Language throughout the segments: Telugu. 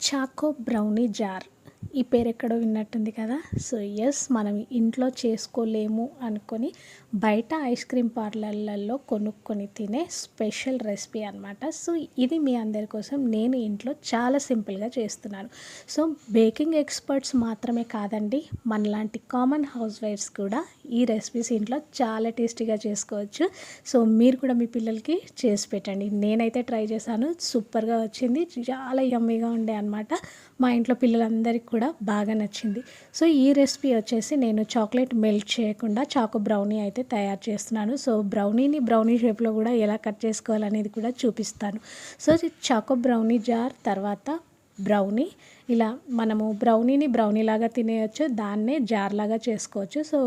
చాకో బ్రౌనీ జార్ ఈ పేరు ఎక్కడో విన్నట్టుంది కదా. సో ఎస్ మనం ఇంట్లో చేసుకోలేము అనుకొని బయట ఐస్ క్రీమ్ పార్లర్లలో కొనుక్కొని తినే స్పెషల్ రెసిపీ అనమాట సో ఇది మీ అందరి కోసం నేను ఇంట్లో చాలా సింపుల్గా చేస్తున్నాను. సో బేకింగ్ ఎక్స్పర్ట్స్ మాత్రమే కాదండి మనలాంటి కామన్ హౌస్ వైఫ్స్ కూడా ఈ రెసిపీస్ ఇంట్లో చాలా టేస్టీగా చేసుకోవచ్చు. సో మీరు కూడా మీ పిల్లలకి చేసి పెట్టండి. నేనైతే ట్రై చేశాను సూపర్గా వచ్చింది చాలా యమ్మీగా ఉండే అనమాట మా ఇంట్లో పిల్లలందరికీ కూడా బాగా నచ్చింది. సో ఈ రెసిపీ వచ్చేసి నేను చాక్లెట్ మెల్ట్ చేయకుండా చాకో బ్రౌనీ అయితే తయారు చేస్తున్నాను. సో బ్రౌనీని బ్రౌనీ షేప్లో కూడా ఎలా కట్ చేసుకోవాలనేది కూడా చూపిస్తాను. సో చాకో బ్రౌనీ జార్ తర్వాత బ్రౌనీ. ఇలా మనము బ్రౌనీని బ్రౌనీ లాగా తినేయచ్చు దాన్నే జార్ లాగా చేసుకోవచ్చు. సో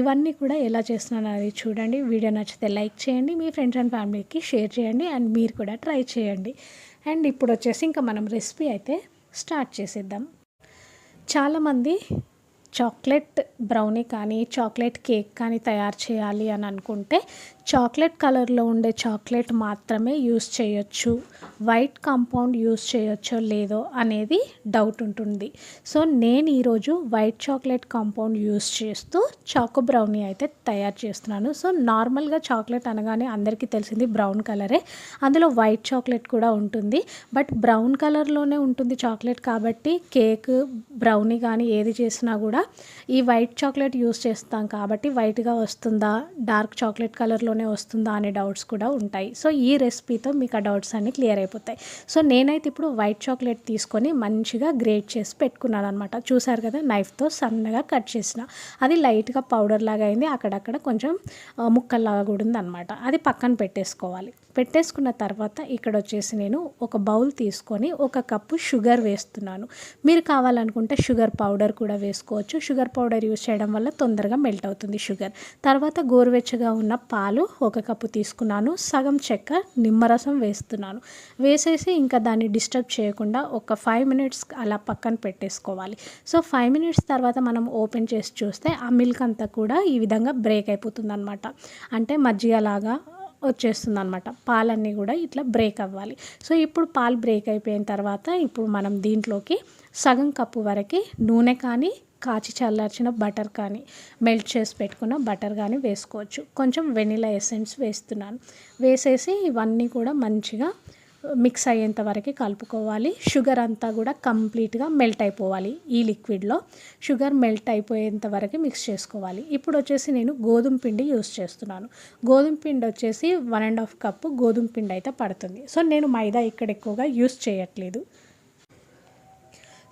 ఇవన్నీ కూడా ఎలా చేస్తున్నాను అది చూడండి. వీడియో నచ్చితే లైక్ చేయండి మీ ఫ్రెండ్స్ అండ్ ఫ్యామిలీకి షేర్ చేయండి అండ్ మీరు కూడా ట్రై చేయండి. అండ్ ఇప్పుడు వచ్చేసి ఇంకా మనం రెసిపీ అయితే స్టార్ట్ చేసేద్దాం. చాలామంది చాక్లెట్ బ్రౌనీ కానీ చాక్లెట్ కేక్ కానీ తయారు చేయాలి అని అనుకుంటే చాక్లెట్ కలర్లో ఉండే చాక్లెట్ మాత్రమే యూస్ చేయొచ్చు. వైట్ కాంపౌండ్ యూస్ చేయొచ్చో లేదో అనేది డౌట్ ఉంటుంది. సో నేను ఈరోజు వైట్ చాక్లెట్ కాంపౌండ్ యూస్ చేస్తూ చాకో బ్రౌనీ అయితే తయారు చేస్తున్నాను. సో నార్మల్గా చాక్లెట్ అనగానే అందరికీ తెలిసింది బ్రౌన్ కలరే. అందులో వైట్ చాక్లెట్ కూడా ఉంటుంది. బట్ బ్రౌన్ కలర్లోనే ఉంటుంది చాక్లెట్ కాబట్టి కేక్ బ్రౌనీ కానీ ఏది చేసినా కూడా ఈ వైట్ చాక్లెట్ యూస్ చేస్తాం కాబట్టి వైట్గా వస్తుందా? డార్క్ చాక్లెట్ కలర్లోనే వస్తుందా? అనే డౌట్స్ కూడా ఉంటాయి. సో ఈ రెసిపీతో మీకు ఆ డౌట్స్ అన్నీ క్లియర్ అయిపోతాయి. సో నేనైతే ఇప్పుడు వైట్ చాక్లెట్ తీసుకొని మంచిగా గ్రేట్ చేసి పెట్టుకున్నాను అనమాట చూసారు కదా నైఫ్తో సన్నగా కట్ చేసిన. అది లైట్గా పౌడర్ లాగా అయింది. అక్కడక్కడ కొంచెం ముక్కల్లాగా కూడా ఉంది అనమాట అది పక్కన పెట్టేసుకోవాలి. పెట్టేసుకున్న తర్వాత ఇక్కడ వచ్చేసి నేను ఒక బౌల్ తీసుకొని ఒక కప్పు షుగర్ వేస్తున్నాను. మీరు కావాలనుకుంటే షుగర్ పౌడర్ కూడా వేసుకోవచ్చు. షుగర్ పౌడర్ యూస్ చేయడం వల్ల తొందరగా మెల్ట్ అవుతుంది షుగర్. తర్వాత గోరువెచ్చగా ఉన్న పాలు ఒక కప్పు తీసుకున్నాను. సగం చెక్క నిమ్మరసం వేస్తున్నాను. వేసేసి ఇంకా దాన్ని డిస్టర్బ్ చేయకుండా ఒక ఫైవ్ మినిట్స్ అలా పక్కన పెట్టేసుకోవాలి. సో ఫైవ్ మినిట్స్ తర్వాత మనం ఓపెన్ చేసి చూస్తే ఆ మిల్క్ అంతా కూడా ఈ విధంగా బ్రేక్ అయిపోతుంది అనమాట అంటే మజ్జిగలాగా వచ్చేస్తుంది అనమాట పాలన్నీ కూడా ఇట్లా బ్రేక్ అవ్వాలి. సో ఇప్పుడు పాలు బ్రేక్ అయిపోయిన తర్వాత ఇప్పుడు మనం దీంట్లోకి సగం కప్పు వరకు నూనె కానీ కాచి చల్లార్చిన బటర్ కానీ మెల్ట్ చేసి పెట్టుకున్న బటర్ కానీ వేసుకోవచ్చు. కొంచెం వెనిలా ఎసెన్స్ వేస్తున్నాను. వేసేసి ఇవన్నీ కూడా మంచిగా మిక్స్ అయ్యేంత వరకు కలుపుకోవాలి. షుగర్ అంతా కూడా కంప్లీట్గా మెల్ట్ అయిపోవాలి ఈ లిక్విడ్లో. షుగర్ మెల్ట్ అయిపోయేంత వరకు మిక్స్ చేసుకోవాలి. ఇప్పుడు వచ్చేసి నేను గోధుమ పిండి యూస్ చేస్తున్నాను. గోధుమ పిండి వచ్చేసి వన్ అండ్ హాఫ్ కప్పు గోధుమ పిండి అయితే పడుతుంది. సో నేను మైదా ఇక్కడ ఎక్కువగా యూస్ చేయట్లేదు.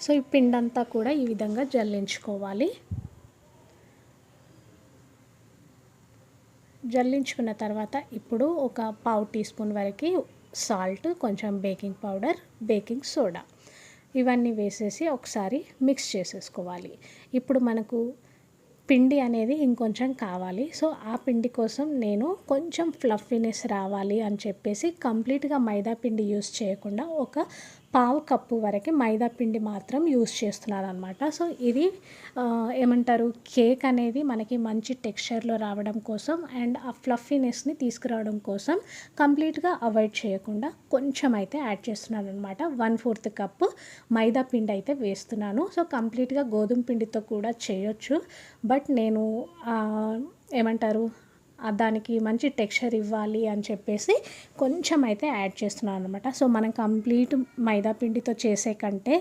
సో ఈ పిండి అంతా కూడా ఈ విధంగా జల్లించుకోవాలి. జల్లించుకున్న తర్వాత ఇప్పుడు ఒక పావు టీ స్పూన్ వరకు సాల్ట్ కొంచెం బేకింగ్ పౌడర్ బేకింగ్ సోడా. ఇవన్నీ వేసేసి ఒకసారి మిక్స్ చేసేసుకోవాలి. ఇప్పుడు మనకు పిండి అనేది ఇంకొంచెం కావాలి. సో ఆ పిండి కోసం నేను కొంచెం ఫ్లఫీనెస్ రావాలి అని చెప్పేసి కంప్లీట్గా మైదా పిండి యూస్ చేయకుండా ఒక పావు కప్పు వరకు మైదా పిండి మాత్రం యూస్ చేస్తున్నాను అనమాట సో ఇది ఏమంటారు కేక్ అనేది మనకి మంచి టెక్స్చర్లో రావడం కోసం అండ్ ఆ ఫ్లఫీనెస్ని తీసుకురావడం కోసం కంప్లీట్గా అవాయిడ్ చేయకుండా కొంచెం అయితే యాడ్ చేస్తున్నాను అనమాట వన్ ఫోర్త్ కప్పు మైదా పిండి అయితే వేస్తున్నాను. సో కంప్లీట్గా గోధుమ పిండితో కూడా చేయొచ్చు. బట్ నేను ఏమంటారు దానికి మంచి టెక్స్చర్ ఇవ్వాలి అని చెప్పేసి కొంచెం అయితే యాడ్ చేస్తున్నాను అనమాట సో మనం కంప్లీట్ మైదా పిండితో చేసే కంటే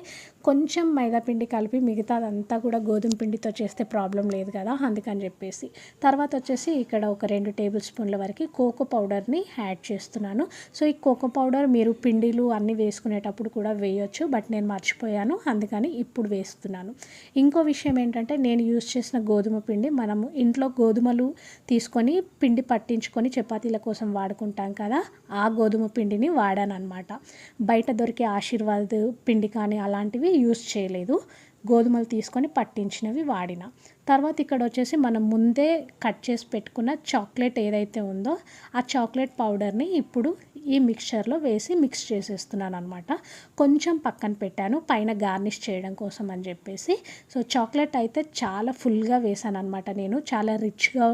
కొంచెం మైదా పిండి కలిపి మిగతాదంతా కూడా గోధుమ పిండితో చేస్తే ప్రాబ్లం లేదు కదా అందుకని చెప్పేసి. తర్వాత వచ్చేసి ఇక్కడ ఒక రెండు టేబుల్ స్పూన్ల వరకు కోకో పౌడర్ని యాడ్ చేస్తున్నాను. సో ఈ కోకో పౌడర్ మీరు పిండిలు అన్నీ వేసుకునేటప్పుడు కూడా వేయొచ్చు బట్ నేను మర్చిపోయాను అందుకని ఇప్పుడు వేస్తున్నాను. ఇంకో విషయం ఏంటంటే నేను యూస్ చేసిన గోధుమ పిండి మనము ఇంట్లో గోధుమలు తీసుకొని పిండి పట్టించుకొని చపాతీల కోసం వాడుకుంటాం కదా ఆ గోధుమ పిండిని వాడాను అనమాట బయట దొరికే ఆశీర్వాద్ పిండి కానీ అలాంటివి యూస్ చేయలేదు. గోధుమలు తీసుకొని పట్టించినవి వాడిన. తర్వాత ఇక్కడ వచ్చేసి మనం ముందే కట్ చేసి పెట్టుకున్న చాక్లెట్ ఏదైతే ఉందో ఆ చాక్లెట్ పౌడర్ని ఇప్పుడు ఈ మిక్చర్లో వేసి మిక్స్ చేసేస్తున్నాను అనమాట కొంచెం పక్కన పెట్టాను పైన గార్నిష్ చేయడం కోసం అని చెప్పేసి. సో చాక్లెట్ అయితే చాలా ఫుల్గా వేసాను అనమాట నేను. చాలా రిచ్గా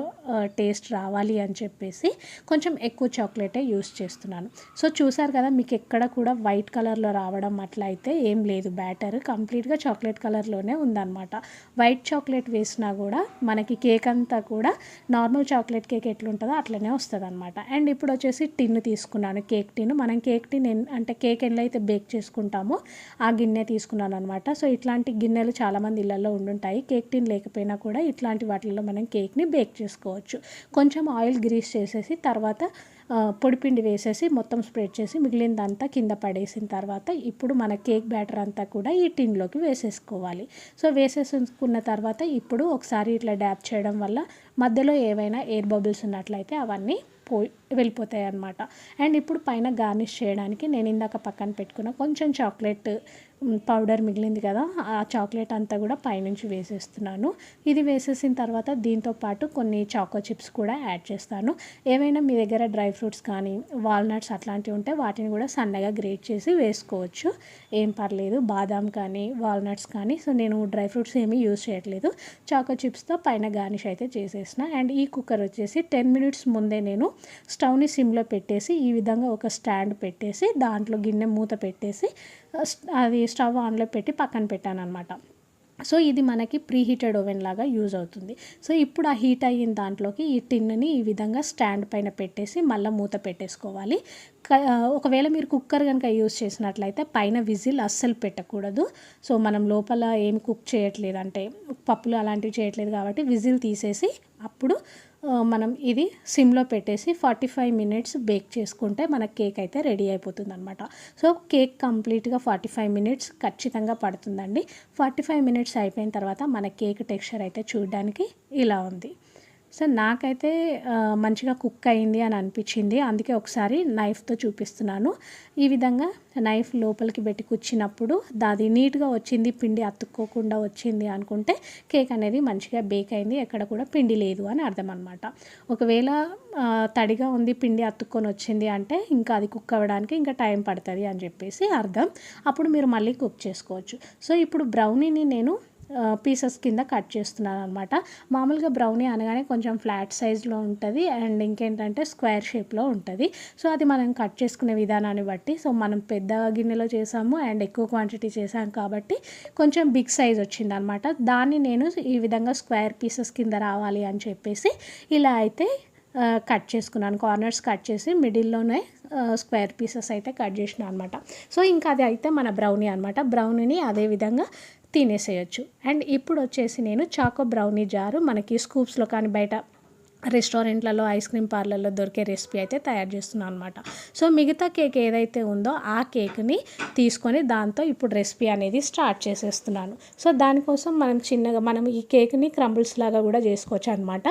టేస్ట్ రావాలి అని చెప్పేసి కొంచెం ఎక్కువ చాక్లెటే యూస్ చేస్తున్నాను. సో చూసారు కదా మీకు ఎక్కడ కూడా వైట్ కలర్లో రావడం అట్లా అయితే ఏం లేదు. బ్యాటర్ కంప్లీట్గా చాక్లెట్ కలర్లోనే ఉందన్నమాట. వైట్ చాక్లెట్ వేసిన కూడా మనకి కేక్ అంతా కూడా నార్మల్ చాక్లెట్ కేక్ ఎట్లుంటుందో అట్లనే వస్తుంది అనమాట అండ్ ఇప్పుడు వచ్చేసి టిన్ తీసుకున్నాను కేక్ టిన్ మనం కేక్ టిన్ ఎన్- అంటే కేక్ ఎట్లా అయితే బేక్ చేసుకుంటామో ఆ గిన్నె తీసుకున్నాను అనమాట సో ఇట్లాంటి గిన్నెలు చాలామంది ఇళ్ళలో ఉండుంటాయి. కేక్ టిన్ లేకపోయినా కూడా ఇట్లాంటి వాటిల్లో మనం కేక్ని బేక్ చేసుకోవచ్చు. కొంచెం ఆయిల్ గ్రీస్ చేసేసి తర్వాత పొడిపిండి వేసేసి మొత్తం స్ప్రెడ్ చేసి మిగిలిందంతా కింద పడేసిన తర్వాత ఇప్పుడు మన కేక్ బ్యాటర్ అంతా కూడా ఈ టిన్లోకి వేసేసుకోవాలి. సో వేసేసుకున్న తర్వాత ఇప్పుడు ఒకసారి ఇట్లా డ్యాప్ చేయడం వల్ల మధ్యలో ఏవైనా ఎయిర్ బబుల్స్ ఉన్నట్లయితే అవన్నీ పోయి వెళ్ళిపోతాయి అన్నమాట అండ్ ఇప్పుడు పైన గార్నిష్ చేయడానికి నేను ఇందాక పక్కన పెట్టుకున్న కొంచెం చాక్లెట్ పౌడర్ మిగిలింది కదా ఆ చాక్లెట్ అంతా కూడా పైనుంచి వేసేస్తున్నాను. ఇది వేసేసిన తర్వాత దీంతో పాటు కొన్ని చాకో చిప్స్ కూడా యాడ్ చేస్తాను. ఏవైనా మీ దగ్గర డ్రై ఫ్రూట్స్ కానీ వాల్నట్స్ అట్లాంటివి ఉంటే వాటిని కూడా సన్నగా గ్రేట్ చేసి వేసుకోవచ్చు. ఏం పర్లేదు బాదాం కానీ వాల్నట్స్ కానీ సో నేను డ్రై ఫ్రూట్స్ ఏమీ యూజ్ చేయట్లేదు. చాకో చిప్స్తో పైన గార్నిష్ అయితే చేసేసిన. అండ్ ఈ కుక్కర్ వచ్చేసి టెన్ మినిట్స్ ముందే నేను స్టవ్ని సిమ్లో పెట్టేసి ఈ విధంగా ఒక స్టాండ్ పెట్టేసి దాంట్లో గిన్నె మూత పెట్టేసి అది స్టవ్ ఆన్లో పెట్టి పక్కన పెట్టాను అనమాట సో ఇది మనకి ప్రీ హీటెడ్ ఓవెన్ లాగా యూజ్ అవుతుంది. సో ఇప్పుడు ఆ హీట్ అయిన దాంట్లోకి ఈ టిన్ని ఈ విధంగా స్టాండ్ పైన పెట్టేసి మళ్ళీ మూత పెట్టేసుకోవాలి. ఒకవేళ మీరు కుక్కర్ కనుక యూజ్ చేసినట్లయితే పైన విజిల్ అస్సలు పెట్టకూడదు. సో మనం లోపల ఏమి కుక్ చేయట్లేదు అంటే పప్పులు అలాంటివి చేయట్లేదు కాబట్టి విజిల్ తీసేసి అప్పుడు మనం ఇది సిమ్లో పెట్టేసి ఫార్టీ ఫైవ్ మినిట్స్ బేక్ చేసుకుంటే మన కేక్ అయితే రెడీ అయిపోతుంది అనమాట సో కేక్ కంప్లీట్గా ఫార్టీ ఫైవ్ మినిట్స్ ఖచ్చితంగా పడుతుందండి. ఫార్టీ ఫైవ్ మినిట్స్ అయిపోయిన తర్వాత మన కేక్ టెక్స్చర్ అయితే చూడడానికి ఇలా ఉంది. సో నాకైతే మంచిగా కుక్ అయింది అని అనిపించింది. అందుకే ఒకసారి నైఫ్తో చూపిస్తున్నాను. ఈ విధంగా నైఫ్ లోపలికి పెట్టి కూర్చున్నప్పుడు దాది నీట్గా వచ్చింది పిండి అతుక్కోకుండా వచ్చింది అనుకుంటే కేక్ అనేది మంచిగా బేక్ అయింది ఎక్కడ కూడా పిండి లేదు అని అర్థం అనమాట ఒకవేళ తడిగా ఉంది పిండి అతుక్కొని వచ్చింది అంటే ఇంకా అది కుక్ అవ్వడానికి ఇంకా టైం పడుతుంది అని చెప్పేసి అర్థం. అప్పుడు మీరు మళ్ళీ కుక్ చేసుకోవచ్చు. సో ఇప్పుడు బ్రౌనీని నేను పీసెస్ కింద కట్ చేస్తున్నాను అనమాట మామూలుగా బ్రౌనీ అనగానే కొంచెం ఫ్లాట్ సైజ్లో ఉంటుంది అండ్ ఇంకేంటంటే స్క్వేర్ షేప్లో ఉంటుంది. సో అది మనం కట్ చేసుకునే విధానాన్ని బట్టి సో మనం పెద్ద గిన్నెలో చేసాము అండ్ ఎక్కువ క్వాంటిటీ చేసాం కాబట్టి కొంచెం బిగ్ సైజ్ వచ్చింది అనమాట దాన్ని నేను ఈ విధంగా స్క్వేర్ పీసెస్ కింద రావాలి అని చెప్పేసి ఇలా అయితే కట్ చేసుకున్నాను. కార్నర్స్ కట్ చేసి మిడిల్లోనే స్క్వేర్ పీసెస్ అయితే కట్ చేసిన అనమాట సో ఇంకా అది అయితే మన బ్రౌనీ అనమాట బ్రౌనీని అదే విధంగా తినేసేయచ్చు. అండ్ ఇప్పుడు వచ్చేసి నేను చాకో బ్రౌనీ జారు మనకి స్కూప్స్లో కానీ బయట రెస్టారెంట్లలో ఐస్ క్రీమ్ పార్లర్లో దొరికే రెసిపీ అయితే తయారు చేస్తున్నాను అనమాట సో మిగతా కేక్ ఏదైతే ఉందో ఆ కేక్ని తీసుకొని దాంతో ఇప్పుడు రెసిపీ అనేది స్టార్ట్ చేసేస్తున్నాను. సో దానికోసం మనం చిన్నగా మనం ఈ కేక్ని క్రంబుల్స్ లాగా కూడా చేసుకోవచ్చు అనమాట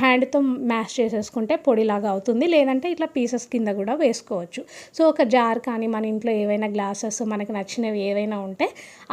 హ్యాండ్తో మ్యాష్ చేసేసుకుంటే పొడిలాగా అవుతుంది. లేదంటే ఇట్లా పీసెస్ కింద కూడా వేసుకోవచ్చు. సో ఒక జార్ కానీ మన ఇంట్లో ఏవైనా గ్లాసెస్ మనకు నచ్చినవి ఏవైనా ఉంటే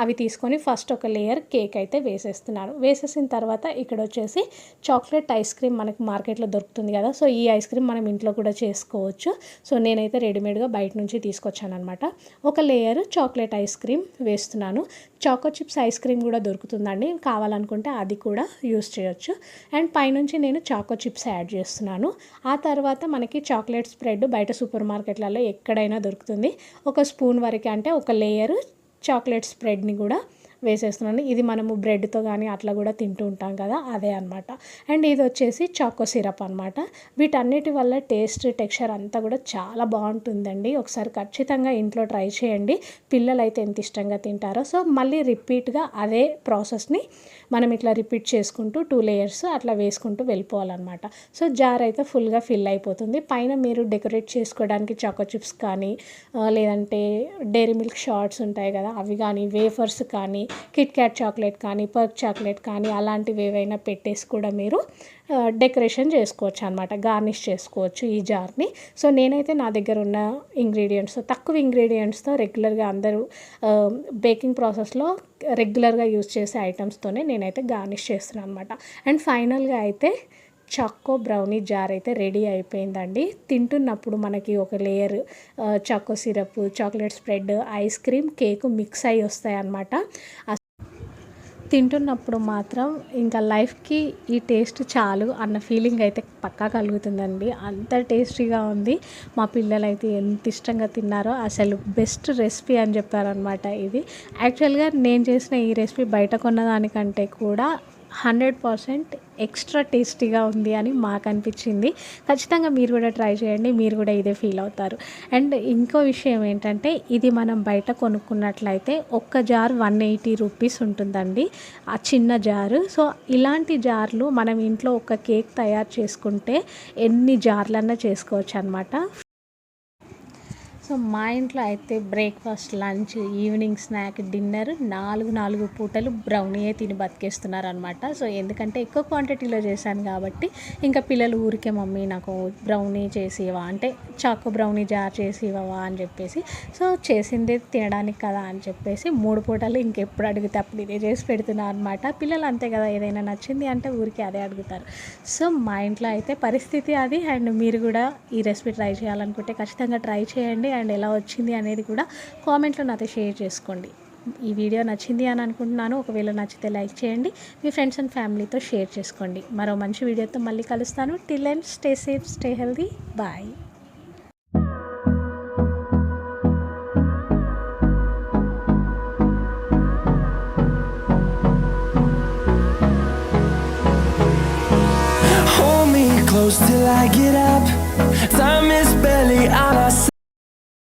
అవి తీసుకొని ఫస్ట్ ఒక లేయర్ కేక్ అయితే వేసేస్తున్నాను. వేసేసిన తర్వాత ఇక్కడ వచ్చేసి చాక్లెట్ ఐస్ క్రీమ్ మనకి మార్కెట్లో దొరుకుతుంది కదా సో ఈ ఐస్ క్రీమ్ మనం ఇంట్లో కూడా చేసుకోవచ్చు. సో నేనైతే రెడీమేడ్గా బయట నుంచి తీసుకొచ్చాను అనమాట ఒక లేయర్ చాక్లెట్ ఐస్ క్రీమ్ వేస్తున్నాను. చాకో చిప్స్ ఐస్ క్రీమ్ కూడా దొరుకుతుందండి కావాలనుకుంటే అది కూడా యూస్ చేయొచ్చు. అండ్ పైనుంచి నేను చాకో చిప్స్ యాడ్ చేస్తున్నాను. ఆ తర్వాత మనకి చాక్లెట్ స్ప్రెడ్ బయట సూపర్ మార్కెట్లలో ఎక్కడైనా దొరుకుతుంది. ఒక స్పూన్ వరకు అంటే ఒక లేయర్ చాక్లెట్ స్ప్రెడ్ని కూడా వేసేస్తున్నాను. ఇది మనము బ్రెడ్తో కానీ అట్లా కూడా తింటూ ఉంటాం కదా అదే అనమాట అండ్ ఇది వచ్చేసి చాకో సిరప్ అనమాట వీటన్నిటి వల్ల టేస్ట్ టెక్స్చర్ అంతా కూడా చాలా బాగుంటుందండి. ఒకసారి ఖచ్చితంగా ఇంట్లో ట్రై చేయండి. పిల్లలు అయితే ఎంత ఇష్టంగా తింటారో. సో మళ్ళీ రిపీట్గా అదే ప్రాసెస్ని మనం ఇట్లా రిపీట్ చేసుకుంటూ టూ లేయర్స్ అట్లా వేసుకుంటూ వెళ్ళిపోవాలన్నమాట. సో జార్ అయితే ఫుల్గా ఫిల్ అయిపోతుంది. పైన మీరు డెకరేట్ చేసుకోవడానికి చాకో చిప్స్ కానీ లేదంటే డైరీ మిల్క్ షార్ట్స్ ఉంటాయి కదా అవి కానీ వేఫర్స్ కానీ కిట్ క్యాట్ చాక్లెట్ కానీ పర్క్ చాక్లెట్ కానీ అలాంటివి ఏవైనా పెట్టేసి కూడా మీరు డెకరేషన్ చేసుకోవచ్చు అనమాట గార్నిష్ చేసుకోవచ్చు ఈ జార్ని సో నేనైతే నా దగ్గర ఉన్న ఇంగ్రీడియంట్స్ తక్కువ ఇంగ్రీడియంట్స్తో రెగ్యులర్గా అందరూ బేకింగ్ ప్రాసెస్లో రెగ్యులర్గా యూజ్ చేసే ఐటమ్స్తోనే నేనైతే గార్నిష్ చేస్తున్నాను అనమాట అండ్ ఫైనల్గా అయితే చక్కో బ్రౌనీ జార్ అయితే రెడీ అయిపోయిందండి. తింటున్నప్పుడు మనకి ఒక layer choco syrup chocolate spread ice cream cake mix అయి వస్తాయి అన్నమాట తింటున్నప్పుడు మాత్రం ఇంకా లైఫ్కి ఈ టేస్ట్ చాలు అన్న ఫీలింగ్ అయితే పక్కా కలుగుతుందండి. అంత టేస్టీగా ఉంది. మా పిల్లలైతే ఎంత ఇష్టంగా తిన్నారో అసలు బెస్ట్ రెసిపీ అని చెప్పారనమాట ఇది. యాక్చువల్గా నేను చేసిన ఈ రెసిపీ బయట కొన్నదానికంటే కూడా హండ్రెడ్ పర్సెంట్ ఎక్స్ట్రా టేస్టీగా ఉంది అని మాకు అనిపించింది ఖచ్చితంగా మీరు కూడా ట్రై చేయండి మీరు కూడా ఇదే ఫీల్ అవుతారు. అండ్ ఇంకో విషయం ఏంటంటే ఇది మనం బయట కొనుక్కున్నట్లయితే ఒక్క జార్ వన్ ఎయిటీ రూపీస్ ఉంటుందండి ఆ చిన్న జారు. సో ఇలాంటి జార్లు మనం ఇంట్లో ఒక కేక్ తయారు చేసుకుంటే ఎన్ని జార్లన్నా చేసుకోవచ్చు అనమాట సో మా ఇంట్లో అయితే breakfast lunch evening snack dinner నాలుగు నాలుగు పూటలు బ్రౌనీయే తిని బతికేస్తున్నారు అనమాట సో ఎందుకంటే ఎక్కువ క్వాంటిటీలో చేశాను కాబట్టి ఇంకా పిల్లలు ఊరికే మమ్మీ నాకు బ్రౌనీ చేసి అంటే చాకో బ్రౌనీ జార్ చేసి అని చెప్పేసి సో చేసిందే తినడానికి కదా అని చెప్పేసి మూడు పూటలు ఇంకెప్పుడు అడిగితే అప్పుడు ఇదే చేసి పెడుతున్నా అనమాట పిల్లలు అంతే కదా ఏదైనా నచ్చింది అంటే ఊరికే అదే అడుగుతారు. సో మా ఇంట్లో అయితే పరిస్థితి అది. అండ్ మీరు కూడా ఈ రెసిపీ ట్రై చేయాలనుకుంటే ఖచ్చితంగా ట్రై చేయండి. అండ్ ఎలా వచ్చింది అనేది కూడా కామెంట్లో నాతో షేర్ చేసుకోండి. ఈ వీడియో నచ్చింది అని అనుకుంటున్నాను. ఒకవేళ నచ్చితే లైక్ చేయండి. మీ ఫ్రెండ్స్ అండ్ ఫ్యామిలీతో షేర్ చేసుకోండి. మరో మంచి వీడియోతో మళ్ళీ కలుస్తాను. Till and stay safe stay healthy bye close till I get up. Time is barely on.